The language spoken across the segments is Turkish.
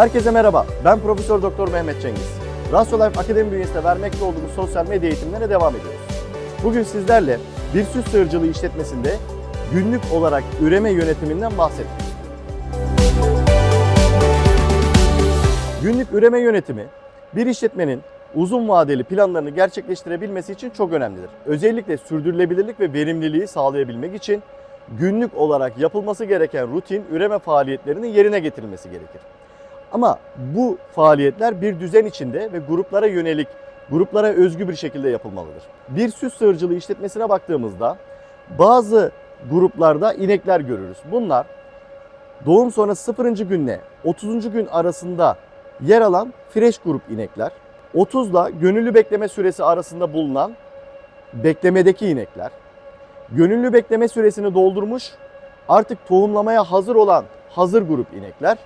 Herkese merhaba. Ben Profesör Doktor Mehmet Cengiz. Rasyolife Akademi bünyesinde vermekte olduğumuz sosyal medya eğitimlerine devam ediyoruz. Bugün sizlerle bir süs sığırcılığı işletmesinde günlük olarak üreme yönetiminden bahsetmek. Günlük üreme yönetimi bir işletmenin uzun vadeli planlarını gerçekleştirebilmesi için çok önemlidir. Özellikle sürdürülebilirlik ve verimliliği sağlayabilmek için günlük olarak yapılması gereken rutin üreme faaliyetlerinin yerine getirilmesi gerekir. Ama bu faaliyetler bir düzen içinde ve gruplara yönelik, gruplara özgü bir şekilde yapılmalıdır. Bir süs sığırcılığı işletmesine baktığımızda bazı gruplarda inekler görürüz. Bunlar doğum sonrası 0. günle 30. gün arasında yer alan fresh grup inekler. 30 ile gönüllü bekleme süresi arasında bulunan beklemedeki inekler. Gönüllü bekleme süresini doldurmuş, artık tohumlamaya hazır olan hazır grup inekler.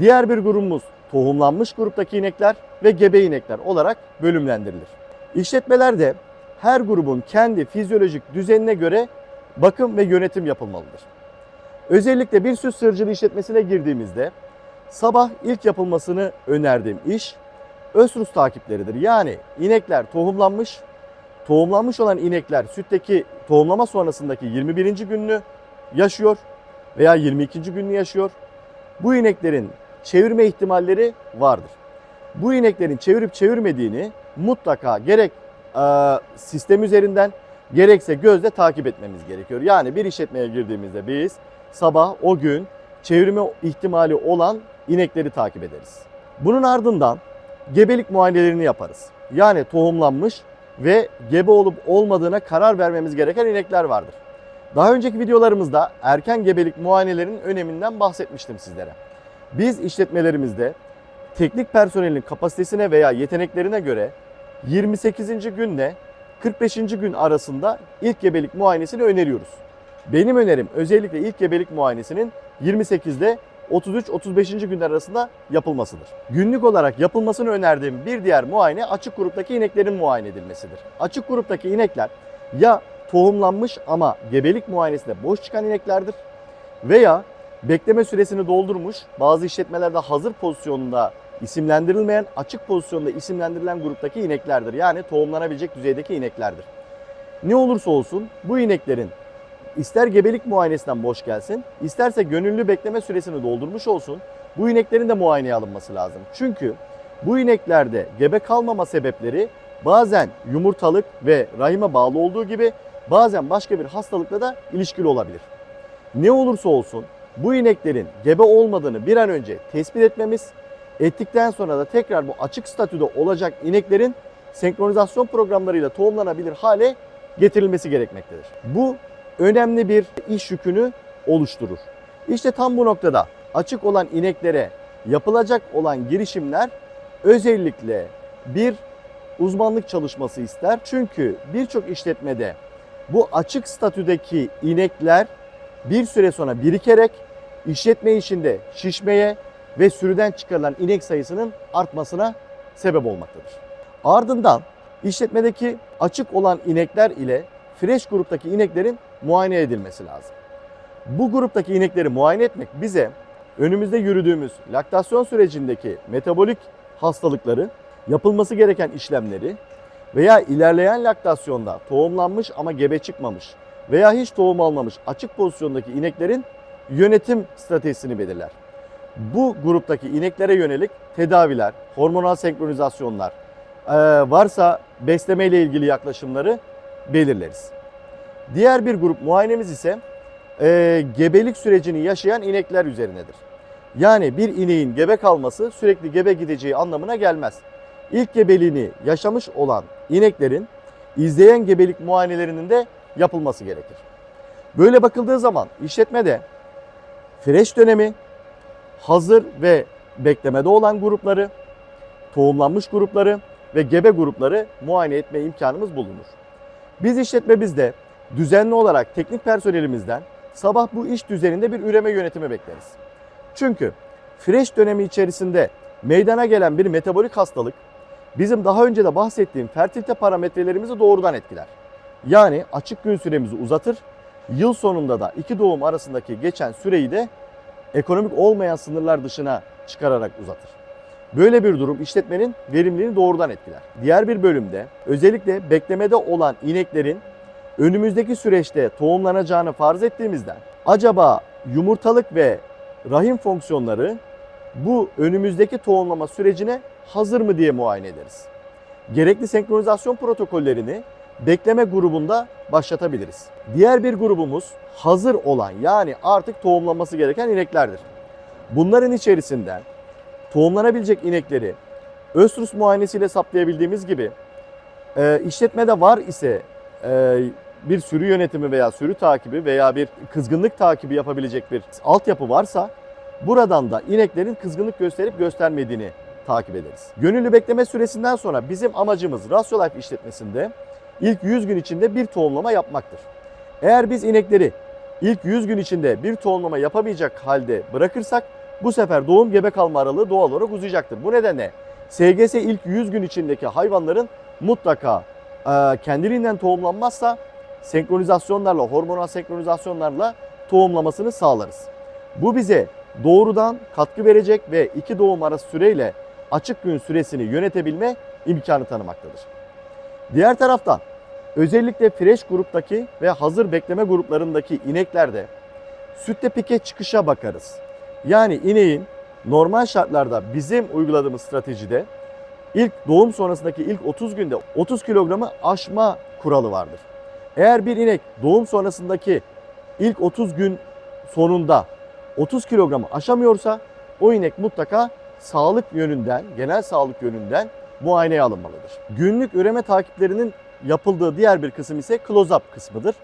Diğer bir grubumuz tohumlanmış gruptaki inekler ve gebe inekler olarak bölümlendirilir. İşletmelerde her grubun kendi fizyolojik düzenine göre bakım ve yönetim yapılmalıdır. Özellikle bir süs sığırcılığı işletmesine girdiğimizde sabah ilk yapılmasını önerdiğim iş Ösrus takipleridir. Yani inekler tohumlanmış, tohumlanmış olan inekler sütteki tohumlama sonrasındaki 21. gününü yaşıyor veya 22. gününü yaşıyor. Bu ineklerin çevirme ihtimalleri vardır. Bu ineklerin çevirip çevirmediğini mutlaka gerek e, sistem üzerinden gerekse gözle takip etmemiz gerekiyor. Yani bir işletmeye girdiğimizde biz sabah o gün çevirme ihtimali olan inekleri takip ederiz. Bunun ardından gebelik muayenelerini yaparız. Yani tohumlanmış ve gebe olup olmadığına karar vermemiz gereken inekler vardır. Daha önceki videolarımızda erken gebelik muayenelerinin öneminden bahsetmiştim sizlere. Biz işletmelerimizde teknik personelin kapasitesine veya yeteneklerine göre 28. günle 45. gün arasında ilk gebelik muayenesini öneriyoruz. Benim önerim özellikle ilk gebelik muayenesinin 28'de 33-35. günler arasında yapılmasıdır. Günlük olarak yapılmasını önerdiğim bir diğer muayene açık gruptaki ineklerin muayene edilmesidir. Açık gruptaki inekler ya tohumlanmış ama gebelik muayenesinde boş çıkan ineklerdir veya bekleme süresini doldurmuş bazı işletmelerde hazır pozisyonunda isimlendirilmeyen açık pozisyonda isimlendirilen gruptaki ineklerdir. Yani tohumlanabilecek düzeydeki ineklerdir. Ne olursa olsun bu ineklerin ister gebelik muayenesinden boş gelsin, isterse gönüllü bekleme süresini doldurmuş olsun, bu ineklerin de muayeneye alınması lazım. Çünkü bu ineklerde gebe kalmama sebepleri bazen yumurtalık ve rahime bağlı olduğu gibi bazen başka bir hastalıkla da ilişkili olabilir. Ne olursa olsun bu ineklerin gebe olmadığını bir an önce tespit etmemiz, ettikten sonra da tekrar bu açık statüde olacak ineklerin senkronizasyon programlarıyla tohumlanabilir hale getirilmesi gerekmektedir. Bu önemli bir iş yükünü oluşturur. İşte tam bu noktada açık olan ineklere yapılacak olan girişimler özellikle bir uzmanlık çalışması ister. Çünkü birçok işletmede bu açık statüdeki inekler bir süre sonra birikerek işletme içinde şişmeye ve sürüden çıkarılan inek sayısının artmasına sebep olmaktadır. Ardından işletmedeki açık olan inekler ile fresh gruptaki ineklerin muayene edilmesi lazım. Bu gruptaki inekleri muayene etmek bize önümüzde yürüdüğümüz laktasyon sürecindeki metabolik hastalıkları, yapılması gereken işlemleri veya ilerleyen laktasyonda tohumlanmış ama gebe çıkmamış veya hiç tohum almamış açık pozisyondaki ineklerin yönetim stratejisini belirler. Bu gruptaki ineklere yönelik tedaviler, hormonal senkronizasyonlar, varsa besleme ile ilgili yaklaşımları belirleriz. Diğer bir grup muayenemiz ise e, gebelik sürecini yaşayan inekler üzerinedir. Yani bir ineğin gebe kalması sürekli gebe gideceği anlamına gelmez. İlk gebeliğini yaşamış olan ineklerin izleyen gebelik muayenelerinin de yapılması gerekir. Böyle bakıldığı zaman işletmede fresh dönemi, hazır ve beklemede olan grupları, tohumlanmış grupları ve gebe grupları muayene etme imkanımız bulunur. Biz işletmemizde düzenli olarak teknik personelimizden sabah bu iş düzeninde bir üreme yönetimi bekleriz. Çünkü fresh dönemi içerisinde meydana gelen bir metabolik hastalık bizim daha önce de bahsettiğim fertilite parametrelerimizi doğrudan etkiler. Yani açık gün süremizi uzatır, yıl sonunda da iki doğum arasındaki geçen süreyi de ekonomik olmayan sınırlar dışına çıkararak uzatır. Böyle bir durum işletmenin verimliliğini doğrudan etkiler. Diğer bir bölümde özellikle beklemede olan ineklerin önümüzdeki süreçte tohumlanacağını farz ettiğimizden acaba yumurtalık ve rahim fonksiyonları bu önümüzdeki tohumlama sürecine hazır mı diye muayene ederiz. Gerekli senkronizasyon protokollerini bekleme grubunda başlatabiliriz. Diğer bir grubumuz hazır olan yani artık tohumlanması gereken ineklerdir. Bunların içerisinden tohumlanabilecek inekleri Östrus muayenesiyle saptayabildiğimiz gibi e, işletmede var ise e, bir sürü yönetimi veya sürü takibi veya bir kızgınlık takibi yapabilecek bir altyapı varsa buradan da ineklerin kızgınlık gösterip göstermediğini takip ederiz. Gönüllü bekleme süresinden sonra bizim amacımız Ratio Life işletmesinde ilk 100 gün içinde bir tohumlama yapmaktır. Eğer biz inekleri ilk 100 gün içinde bir tohumlama yapamayacak halde bırakırsak bu sefer doğum gebe kalma aralığı doğal olarak uzayacaktır. Bu nedenle SGS ilk 100 gün içindeki hayvanların mutlaka e, kendiliğinden tohumlanmazsa senkronizasyonlarla, hormonal senkronizasyonlarla tohumlamasını sağlarız. Bu bize doğrudan katkı verecek ve iki doğum arası süreyle açık gün süresini yönetebilme imkanı tanımaktadır. Diğer taraftan özellikle fresh gruptaki ve hazır bekleme gruplarındaki ineklerde sütte pike çıkışa bakarız. Yani ineğin normal şartlarda bizim uyguladığımız stratejide ilk doğum sonrasındaki ilk 30 günde 30 kilogramı aşma kuralı vardır. Eğer bir inek doğum sonrasındaki ilk 30 gün sonunda 30 kilogramı aşamıyorsa o inek mutlaka sağlık yönünden, genel sağlık yönünden muayeneye alınmalıdır. Günlük üreme takiplerinin yapıldığı diğer bir kısım ise close-up kısmıdır.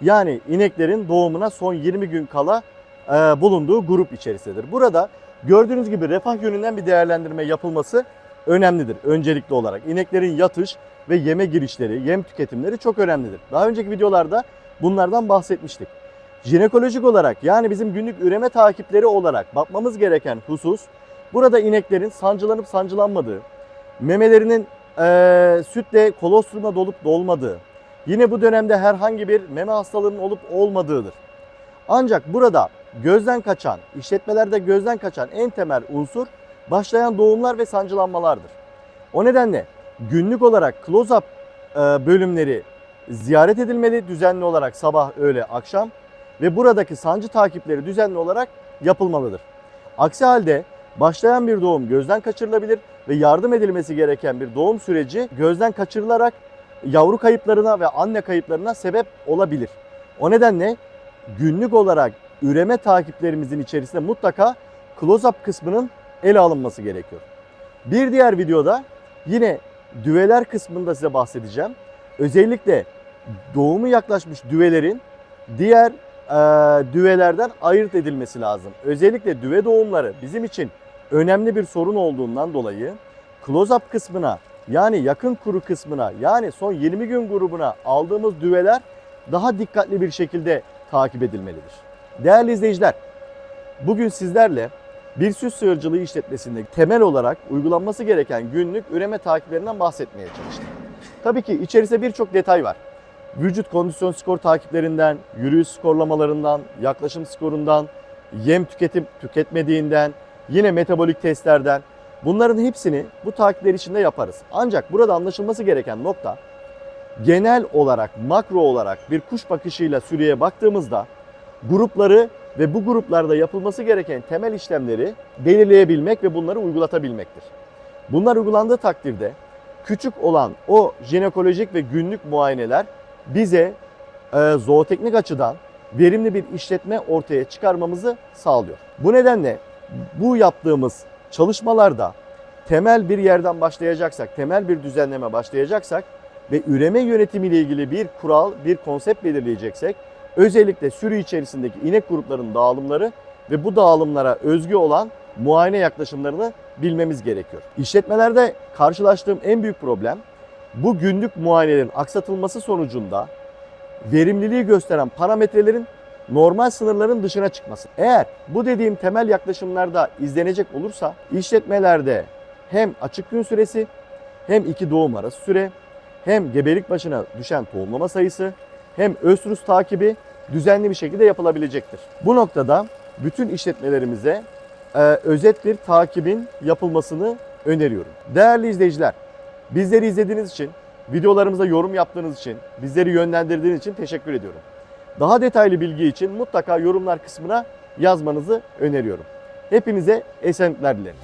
Yani ineklerin doğumuna son 20 gün kala e, bulunduğu grup içerisindedir. Burada gördüğünüz gibi refah yönünden bir değerlendirme yapılması önemlidir öncelikli olarak. İneklerin yatış ve yeme girişleri, yem tüketimleri çok önemlidir. Daha önceki videolarda bunlardan bahsetmiştik. Jinekolojik olarak yani bizim günlük üreme takipleri olarak bakmamız gereken husus burada ineklerin sancılanıp sancılanmadığı, memelerinin e, sütle kolostrumla dolup dolmadığı, yine bu dönemde herhangi bir meme hastalığının olup olmadığıdır. Ancak burada gözden kaçan, işletmelerde gözden kaçan en temel unsur başlayan doğumlar ve sancılanmalardır. O nedenle günlük olarak close-up bölümleri ziyaret edilmeli düzenli olarak sabah, öğle, akşam ve buradaki sancı takipleri düzenli olarak yapılmalıdır. Aksi halde başlayan bir doğum gözden kaçırılabilir ve yardım edilmesi gereken bir doğum süreci gözden kaçırılarak yavru kayıplarına ve anne kayıplarına sebep olabilir. O nedenle günlük olarak üreme takiplerimizin içerisinde mutlaka close-up kısmının ele alınması gerekiyor. Bir diğer videoda yine düveler kısmında size bahsedeceğim. Özellikle doğumu yaklaşmış düvelerin diğer e, düvelerden ayırt edilmesi lazım. Özellikle düve doğumları bizim için önemli bir sorun olduğundan dolayı close-up kısmına yani yakın kuru kısmına yani son 20 gün grubuna aldığımız düveler daha dikkatli bir şekilde takip edilmelidir. Değerli izleyiciler, bugün sizlerle bir süs sığırcılığı işletmesinde temel olarak uygulanması gereken günlük üreme takiplerinden bahsetmeye çalıştım. Tabii ki içerisinde birçok detay var. Vücut kondisyon skor takiplerinden, yürüyüş skorlamalarından, yaklaşım skorundan, yem tüketim tüketmediğinden, yine metabolik testlerden bunların hepsini bu takipler içinde yaparız. Ancak burada anlaşılması gereken nokta genel olarak, makro olarak bir kuş bakışıyla sürüye baktığımızda grupları ve bu gruplarda yapılması gereken temel işlemleri belirleyebilmek ve bunları uygulatabilmektir. Bunlar uygulandığı takdirde küçük olan o jinekolojik ve günlük muayeneler bize e, zooteknik açıdan verimli bir işletme ortaya çıkarmamızı sağlıyor. Bu nedenle bu yaptığımız çalışmalarda temel bir yerden başlayacaksak, temel bir düzenleme başlayacaksak ve üreme yönetimiyle ilgili bir kural, bir konsept belirleyeceksek özellikle sürü içerisindeki inek gruplarının dağılımları ve bu dağılımlara özgü olan muayene yaklaşımlarını bilmemiz gerekiyor. İşletmelerde karşılaştığım en büyük problem bu günlük muayenelerin aksatılması sonucunda verimliliği gösteren parametrelerin normal sınırların dışına çıkması. Eğer bu dediğim temel yaklaşımlarda izlenecek olursa işletmelerde hem açık gün süresi hem iki doğum arası süre hem gebelik başına düşen tohumlama sayısı hem östrus takibi düzenli bir şekilde yapılabilecektir. Bu noktada bütün işletmelerimize e, özet bir takibin yapılmasını öneriyorum. Değerli izleyiciler, bizleri izlediğiniz için, videolarımıza yorum yaptığınız için, bizleri yönlendirdiğiniz için teşekkür ediyorum. Daha detaylı bilgi için mutlaka yorumlar kısmına yazmanızı öneriyorum. Hepinize esenlikler dilerim.